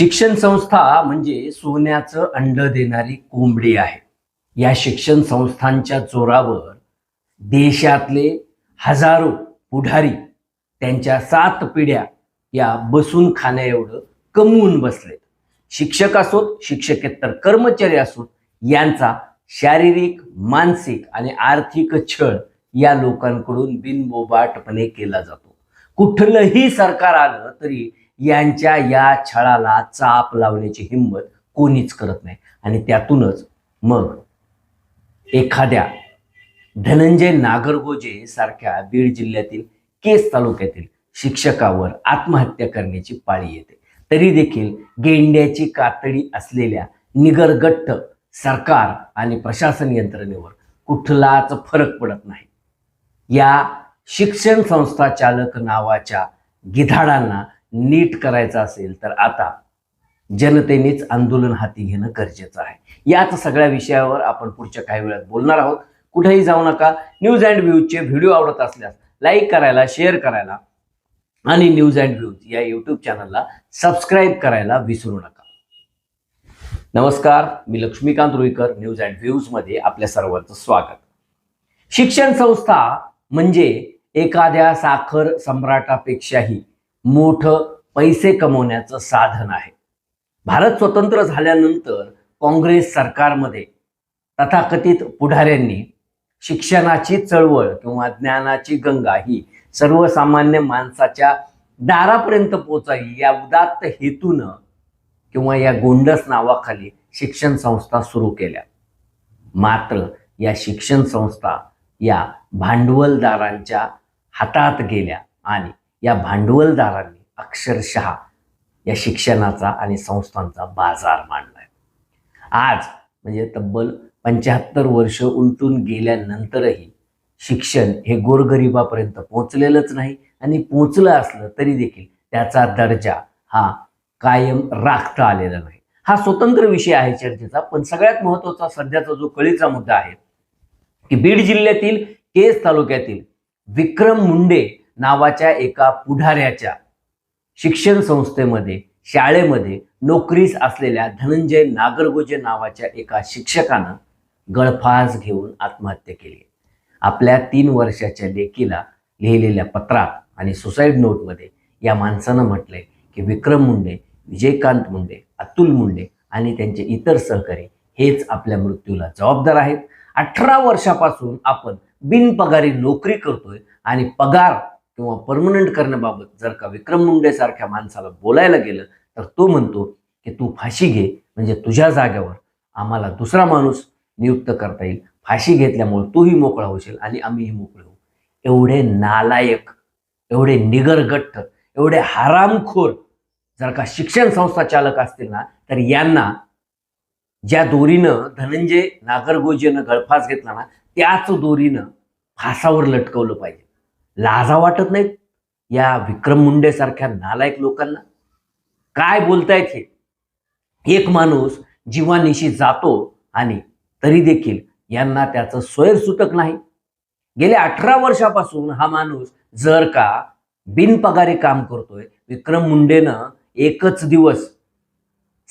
शिक्षण संस्था म्हणजे सोन्याचं अंड देणारी कोंबडी आहे. या शिक्षण संस्थांच्या जोरावर देशातले हजारो पुढारी त्यांच्या सात पिढ्या या बसून खाण्या एवढं कमवून बसलेत. शिक्षक असोत शिक्षकेतर कर्मचारी असोत यांचा शारीरिक मानसिक आणि आर्थिक छळ या लोकांकडून बिनबोबाटपणे केला जातो. कुठलंही सरकार आलं तरी यांच्या या छळाला चाप लावण्याची हिंमत कोणीच करत नाही. आणि त्यातूनच मग एखाद्या धनंजय नागरगोजे सारख्या बीड जिल्ह्यातील केस तालुक्यातील शिक्षकावर आत्महत्या करण्याची पाळी येते. तरी देखील गेंड्याची कातडी असलेल्या निगरगट्ट सरकार आणि प्रशासन यंत्रणेवर कुठलाच फरक पडत नाही. या शिक्षण संस्था चालक नावाच्या गिधाडांना नीट करायचं असेल तर आता जनतेनेच आंदोलन हाती घेणं गरजेचं आहे. याच सगळ्या विषयावर आपण पुढच्या काही वेळात बोलणार आहोत. कुठेही जाऊ नका. न्यूज अँड व्ह्यूजचे व्हिडिओ आवडत असल्यास लाईक करायला शेअर करायला आणि न्यूज अँड व्ह्यूज या यूट्यूब चॅनलला सबस्क्राईब करायला विसरू नका. नमस्कार मी लक्ष्मीकांत रुईकर न्यूज अँड व्ह्यूजमध्ये आपल्या सर्वांचं स्वागत. शिक्षण संस्था म्हणजे एखाद्या साखर सम्राटापेक्षाही मोठं पैसे कमवण्याचं साधन आहे. भारत स्वतंत्र झाल्यानंतर काँग्रेस सरकारमध्ये तथाकथित पुढाऱ्यांनी शिक्षणाची चळवळ किंवा ज्ञानाची गंगा ही सर्वसामान्य माणसाच्या दारापर्यंत पोचावी या उदात्त हेतूनं किंवा या गोंडस नावाखाली शिक्षण संस्था सुरू केल्या. मात्र या शिक्षण संस्था या भांडवलदारांच्या हातात गेल्या आणि या भांडवलदारांनी अक्षरशः या शिक्षणाचा आणि संस्थांचा बाजार मांडलाय. आज म्हणजे तब्बल पंच्याहत्तर वर्ष उलटून गेल्यानंतरही शिक्षण हे गोरगरिबापर्यंत पोचलेलंच नाही आणि पोचलं असलं तरी देखील त्याचा दर्जा हा कायम राखता आलेला नाही. हा स्वतंत्र विषय आहे चर्चेचा पण सगळ्यात महत्त्वाचा सध्याचा जो कळीचा मुद्दा आहे की बीड जिल्ह्यातील केस तालुक्यातील विक्रम मुंडे नावाच्या एका पुढाऱ्याच्या शिक्षण संस्थेमध्ये शाळेमध्ये नोकरीस असलेल्या धनंजय नागरगोजे नावाच्या एका शिक्षकानं गळफास घेऊन आत्महत्या केली. आपल्या तीन वर्षाच्या लेकीला लिहिलेल्या पत्रात आणि सुसाईड नोटमध्ये या माणसानं म्हटलंय की विक्रम मुंडे विजयकांत मुंडे अतुल मुंडे आणि त्यांचे इतर सहकारी हेच आपल्या मृत्यूला जबाबदार आहेत. अठरा वर्षापासून आपण बिनपगारी नोकरी करतोय आणि पगार किंवा परमनंट करण्याबाबत जर का विक्रम मुंडेसारख्या माणसाला बोलायला गेलं तर तो म्हणतो की तू फाशी घे म्हणजे तुझ्या जागेवर आम्हाला दुसरा माणूस नियुक्त करता येईल. फाशी घेतल्यामुळे तूही मोकळा होशील आणि आम्हीही मोकळे होऊ. एवढे नालायक एवढे निगरगट्ट एवढे हरामखोर जर का शिक्षण संस्था चालक असतील ना तर यांना ज्या दोरीनं धनंजय नागरगोजेनं गळफास घेतला ना त्याच दोरीनं फासावर लटकवलं पाहिजे. लाजा वाटत नाहीत. या विक्रम मुंडे सारख्या नालायक लोकांना. काय बोलतायत हे? एक माणूस जीवानिशी जातो आणि तरी देखील यांना त्याचं स्वैरसुतक नाही. गेल्या अठरा वर्षापासून हा माणूस जर का बिनपगारी काम करतोय विक्रम मुंडेनं एकच दिवस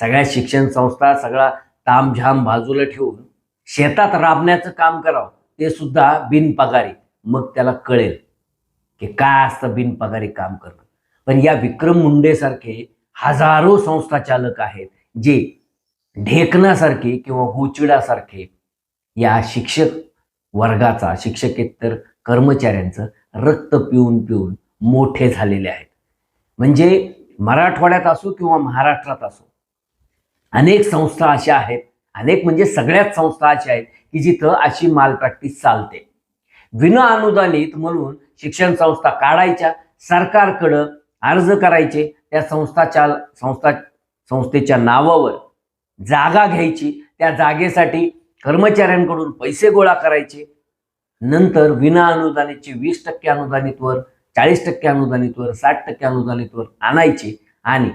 सगळ्या शिक्षण संस्था सगळा तामझाम बाजूला ठेवून शेतात राबण्याचं काम करावं ते सुद्धा बिनपगारी. मग त्याला कळेल. की काय असतं बिनपगारी काम करणं? पण या विक्रम मुंडेसारखे हजारो संस्था चालक आहेत जे ढेकणासारखे किंवा गोचिडासारखे या शिक्षक वर्गाचा शिक्षकेतर कर्मचाऱ्यांचं रक्त पिऊन पिऊन मोठे झालेले आहेत. म्हणजे मराठवाड्यात असो किंवा महाराष्ट्रात असो अनेक संस्था अशा आहेत अनेक म्हणजे सगळ्याच संस्था अशा आहेत की जिथं अशी माल प्रॅक्टिस चालते. विना अनुदानित म्हणून शिक्षण संस्था काढायच्या सरकारकडं अर्ज करायचे त्या संस्थाच्या संस्था संस्थेच्या नावावर. जागा घ्यायची त्या जागेसाठी कर्मचाऱ्यांकडून पैसे गोळा करायचे. नंतर विना अनुदानीचे वीस टक्के अनुदानितवर चाळीस टक्के अनुदानितवर साठ टक्के अनुदानितवर आणायचे. आणि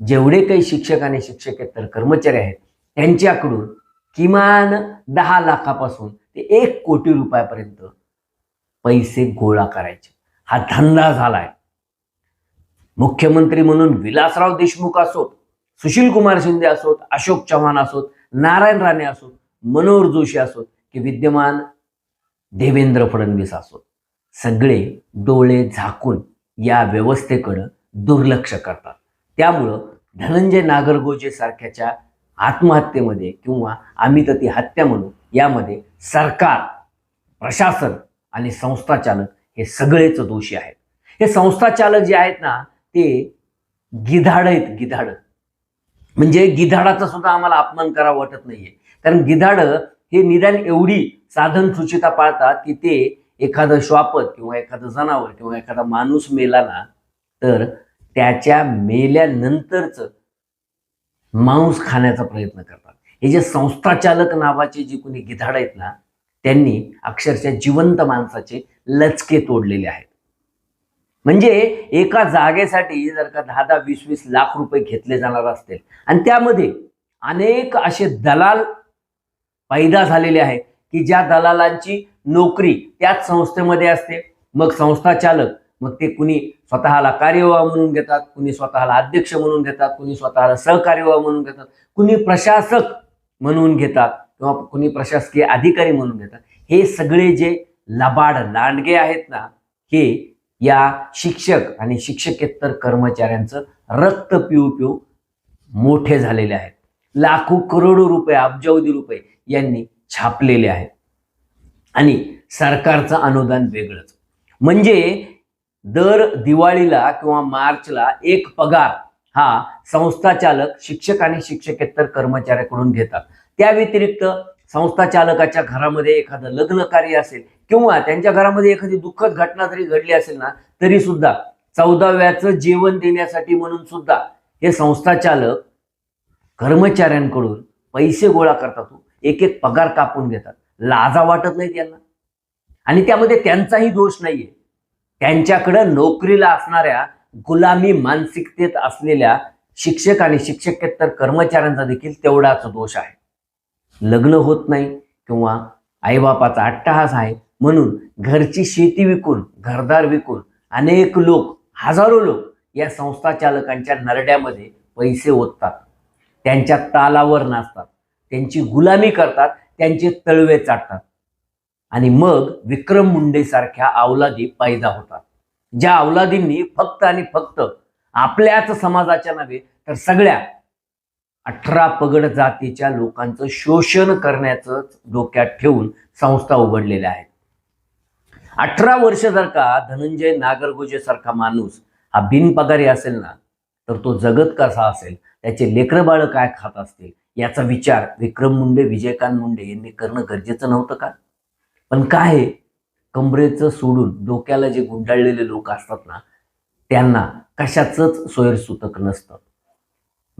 जेवढे काही शिक्षक आणि शिक्षकेतर कर्मचारी आहेत त्यांच्याकडून किमान दहा लाखापासून ते एक कोटी रुपयापर्यंत पैसे गोळा करायचे. हा धंदा झालाय. मुख्यमंत्री म्हणून विलासराव देशमुख असोत सुशील कुमार शिंदे असोत अशोक चव्हाण असोत नारायण राणे असोत मनोहर जोशी असोत की विद्यमान देवेंद्र फडणवीस असोत. सगळे डोळे झाकून या व्यवस्थेकडं दुर्लक्ष करतात. त्यामुळं धनंजय नागरगोजे सारख्याच्या आत्महत्येमध्ये किंवा आम्ही तर ती हत्या म्हणू यामध्ये सरकार प्रशासन आणि संस्था चालक हे सगळेच दोषी आहेत. हे संस्था चालक जे आहेत ना ते गिधाड आहेत गिधाड. म्हणजे गिधाडाचा सुद्धा आम्हाला अपमान करावा वाटत नाहीये. कारण गिधाड हे निदान एवढी साधन सुचिता पाळतात की ते एखादं श्वापत किंवा एखादं जनावर किंवा एखादा माणूस मेला ना तर त्याच्या मेल्यानंतरच मांस खाण्याचा प्रयत्न करतात. हे जे संस्थाचालक नावाचे जे कोणी गिधाड आहेत ना त्यांनी अक्षरशः जिवंत माणसाचे लचके तोडलेले आहेत. म्हणजे एका जागेसाठी जर का दहा दहा वीस वीस लाख रुपये घेतले जाणार असतील आणि त्यामध्ये अनेक असे दलाल पैदा झालेले आहेत की ज्या दलालांची नोकरी त्याच संस्थेमध्ये असते. मग संस्था चालक मग ते कुणी स्वतःला कार्यवाह म्हणून घेतात कुणी स्वतःला अध्यक्ष म्हणून घेतात कुणी स्वतःला सहकार्यवाह म्हणून घेतात कुणी प्रशासक म्हणून घेतात. किंवा कुणी प्रशासकीय अधिकारी म्हणून घेतात हे सगळे जे लबाड लांडगे आहेत ना हे या शिक्षक आणि शिक्षकेतर कर्मचाऱ्यांचं रक्त पिऊ पिऊ मोठे झालेले आहेत. लाखो करोडो रुपये अब्जावधी रुपये यांनी छापलेले आहेत. आणि सरकारचं अनुदान वेगळंच. म्हणजे दर दिवाळीला किंवा मार्चला एक पगार हा संस्थाचालक शिक्षक आणि शिक्षकेतर कर्मचाऱ्याकडून घेतात. त्या व्यतिरिक्त संस्था चालकाच्या घरामध्ये एखादं लग्न कार्य असेल किंवा त्यांच्या घरामध्ये एखादी दुःखद घटना जरी घडली असेल ना तरी सुद्धा चौदाव्याचं जेवण देण्यासाठी म्हणून सुद्धा हे संस्था चालक कर्मचाऱ्यांकडून पैसे गोळा करतात हो. एक एक पगार कापून घेतात. लाजा वाटत नाही त्यांना आणि त्यामध्ये त्यांचाही दोष नाहीये. त्यांच्याकडं नोकरीला असणाऱ्या गुलामी मानसिकतेत असलेल्या शिक्षक आणि शिक्षकेतर कर्मचाऱ्यांचा देखील तेवढाच दोष आहे. लग्न होत नाही किंवा आईबापाचा अट्टहास आहे म्हणून घरची शेती विकून घरदार विकून अनेक लोक हजारो लोक या संस्था चालकांच्या नरड्यामध्ये पैसे ओततात. त्यांच्या तालावर नाचतात. त्यांची गुलामी करतात. त्यांचे तळवे चाटतात. आणि मग विक्रम मुंडेसारख्या अवलादी पैदा होतात. ज्या अवलादींनी फक्त आणि फक्त आपल्याच समाजाच्या नव्हे तर सगळ्या अठरा पगड जातीच्या लोकांचं शोषण करण्याचं डोक्यात ठेवून संस्था उघडलेल्या आहेत. अठरा वर्ष जर का धनंजय नागरगोजे सारखा माणूस हा बिनपगारी असेल ना तर तो जगत कसा असेल? त्याचे लेकरबाळ काय खात असतील? याचा विचार विक्रम मुंडे विजयकांत मुंडे यांनी करणं गरजेचं नव्हतं का? पण काय आहे, कमरेचं सोडून डोक्याला जे गुंडाळलेले लोक असतात ना त्यांना कशाचंच सोयरसूतक नसतं.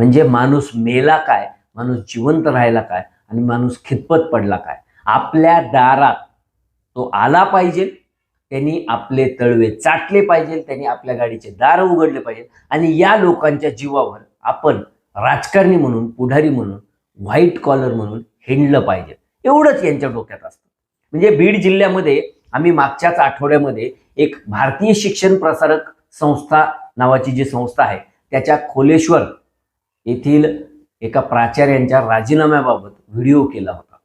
म्हणजे माणूस मेला काय? माणूस जिवंत राहिला काय? आणि माणूस खितपत पडला काय? आपल्या दारात तो आला पाहिजे त्यांनी आपले तळवे चाटले पाहिजे त्यांनी आपल्या गाडीचे दार उघडले पाहिजे आणि या लोकांच्या जीवावर आपण राजकारणी म्हणून पुढारी म्हणून व्हाईट कॉलर म्हणून हिंडलं पाहिजे. एवढंच यांच्या डोक्यात असतं. म्हणजे बीड जिल्ह्यामध्ये आम्ही मागच्याच आठवड्यामध्ये एक भारतीय शिक्षण प्रसारक संस्था नावाची जी संस्था आहे त्याच्या खोलेश्वर येथील एका प्राचार्यांच्या राजीनाम्याबाबत व्हिडिओ केला होता.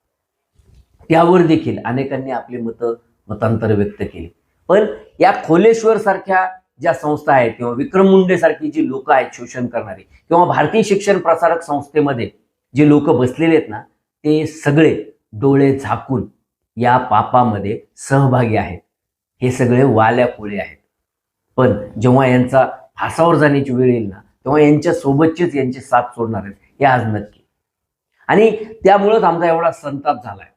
त्यावर देखील अनेकांनी आपली मतं मतांतर व्यक्त केली. पण या खोलेश्वर सारख्या ज्या संस्था आहेत किंवा विक्रम मुंडे सारखी जी लोक आहेत शोषण करणारी किंवा भारतीय शिक्षण प्रसारक संस्थेमध्ये जे लोक बसलेले आहेत ना ते सगळे डोळे झाकून या पापामध्ये सहभागी आहेत. हे सगळे वाल्या पोळे आहेत. पण जेव्हा यांचा फासावर जाण्याची वेळ येईल ना तेव्हा यांच्या सोबतचेच यांचे साथ सोडणार आहेत हे आज नक्की. आणि त्यामुळंच आमचा एवढा संताप झालाय.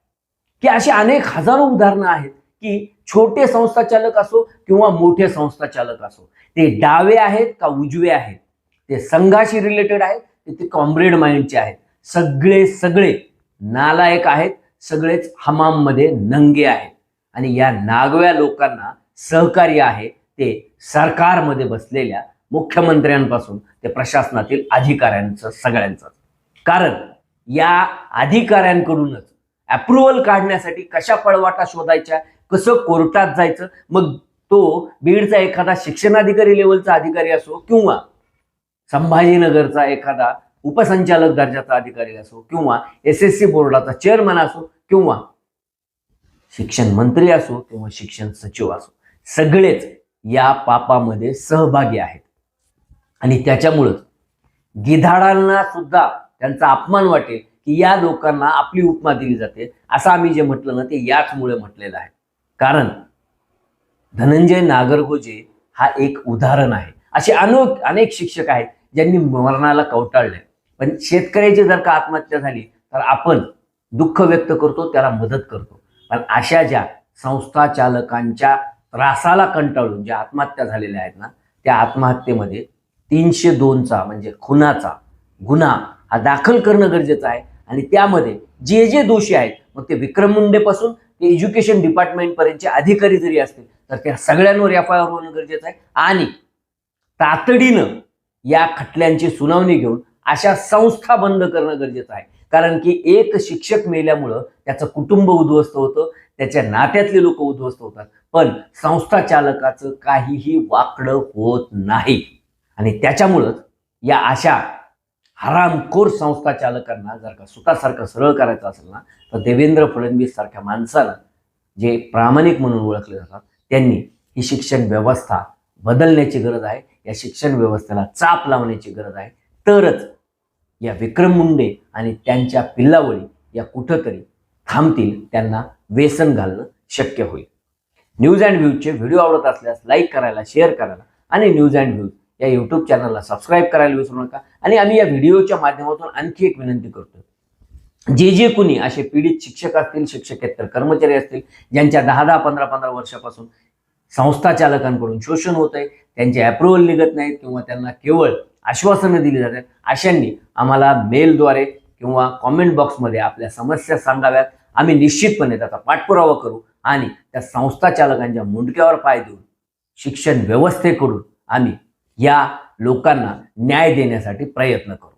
की अशी अनेक हजारो उदाहरणं आहेत की छोटे संस्था चालक असो किंवा मोठे संस्था चालक असो ते डावे आहेत का उजवे आहेत? ते संघाशी रिलेटेड आहेत ते ते कॉम्रेड माइंडचे आहेत. सगळे सगळे नालायक आहेत सगळेच हमाममध्ये नंगे आहेत. आणि या नागव्या लोकांना सहकार्य आहे ते सरकारमध्ये बसलेल्या मुख्यमंत्र्यांपासून ते प्रशासनातील अधिकाऱ्यांचं सगळ्यांचं कारण या अधिकाऱ्यांकडूनच अप्रुव्हल काढण्यासाठी कशा पळवाटा शोधायच्या कसं कोर्टात जायचं मग तो बीडचा एखादा शिक्षणाधिकारी लेवलचा अधिकारी असो किंवा संभाजीनगरचा एखादा उपसंचालक दर्जाचा अधिकारी असो किंवा एस एस सी बोर्डाचा चेअरमन असो किंवा शिक्षण मंत्री असो किंवा शिक्षण सचिव असो सगळेच या पापामध्ये सहभागी आहेत. आणि त्याच्यामुळंच गिधाडांना सुद्धा त्यांचा अपमान वाटेल की या लोकांना आपली उपमा दिली जाते. असं आम्ही जे म्हटलं ना ते याचमुळे म्हटलेलं आहे. कारण धनंजय नागरगोजे हा एक उदाहरण आहे. असे अनेक अनेक शिक्षक आहेत ज्यांनी मरणाला कवटाळलंय. पण शेतकऱ्याची जर का आत्महत्या झाली तर आपण दुःख व्यक्त करतो त्याला मदत करतो. पण अशा ज्या संस्था चालकांच्या त्रासाला कंटाळून ज्या आत्महत्या झालेल्या आहेत ना त्या आत्महत्येमध्ये तीनशे दोनचा म्हणजे खुनाचा गुन्हा हा दाखल करणं गरजेचं आहे. आणि त्यामध्ये जे जे दोषी आहेत मग ते विक्रम मुंडेपासून ते एज्युकेशन डिपार्टमेंटपर्यंतचे अधिकारी जरी असतील तर त्या सगळ्यांवर एफ आय आर होणं गरजेचं आहे. आणि तातडीनं या खटल्यांची सुनावणी घेऊन अशा संस्था बंद करणं गरजेचं आहे. कारण की एक शिक्षक मेल्यामुळं त्याचं कुटुंब उद्ध्वस्त होतं त्याच्या नात्यातले लोक उद्ध्वस्त होतात. पण संस्था चालकाचं काहीही वाकडं होत नाही. आणि त्याच्यामुळंच या अशा हरामखोर संस्था चालकांना जर का स्वतःसारखं सरळ करायचं असेल ना तर देवेंद्र फडणवीस सारख्या माणसाला जे प्रामाणिक म्हणून ओळखले जातात त्यांनी ही शिक्षण व्यवस्था बदलण्याची गरज आहे. या शिक्षण व्यवस्थेला चाप लावण्याची गरज आहे. तरच या विक्रम मुंडे आणि त्यांच्या पिल्लावळी या कुठंतरी थांबतील त्यांना व्यसन घालणं शक्य होईल. न्यूज अँड व्ह्यूजचे व्हिडिओ आवडत असल्यास लाईक करायला शेअर करायला आणि न्यूज अँड व्ह्यूज या यूट्यूब चॅनलला सबस्क्राईब करायला विसरू नका. आणि आम्ही या व्हिडिओच्या माध्यमातून आणखी एक विनंती करतो जे जे कुणी असे पीडित शिक्षक असतील शिक्षकेतर कर्मचारी असतील ज्यांच्या दहा दहा पंधरा पंधरा वर्षापासून संस्था चालकांकडून शोषण होत आहे त्यांचे अप्रुव्हल निघत नाहीत किंवा त्यांना केवळ आश्वासनं दिली जातात अशांनी आम्हाला मेलद्वारे किंवा कॉमेंट बॉक्समध्ये आपल्या समस्या सांगाव्यात. आम्ही निश्चितपणे त्याचा पाठपुरावा करू आणि त्या संस्था चालकांच्या मुंडक्यावर पाय देऊन शिक्षण व्यवस्थेकडून आम्ही या लोकांना न्याय देण्यासाठी प्रयत्न करू.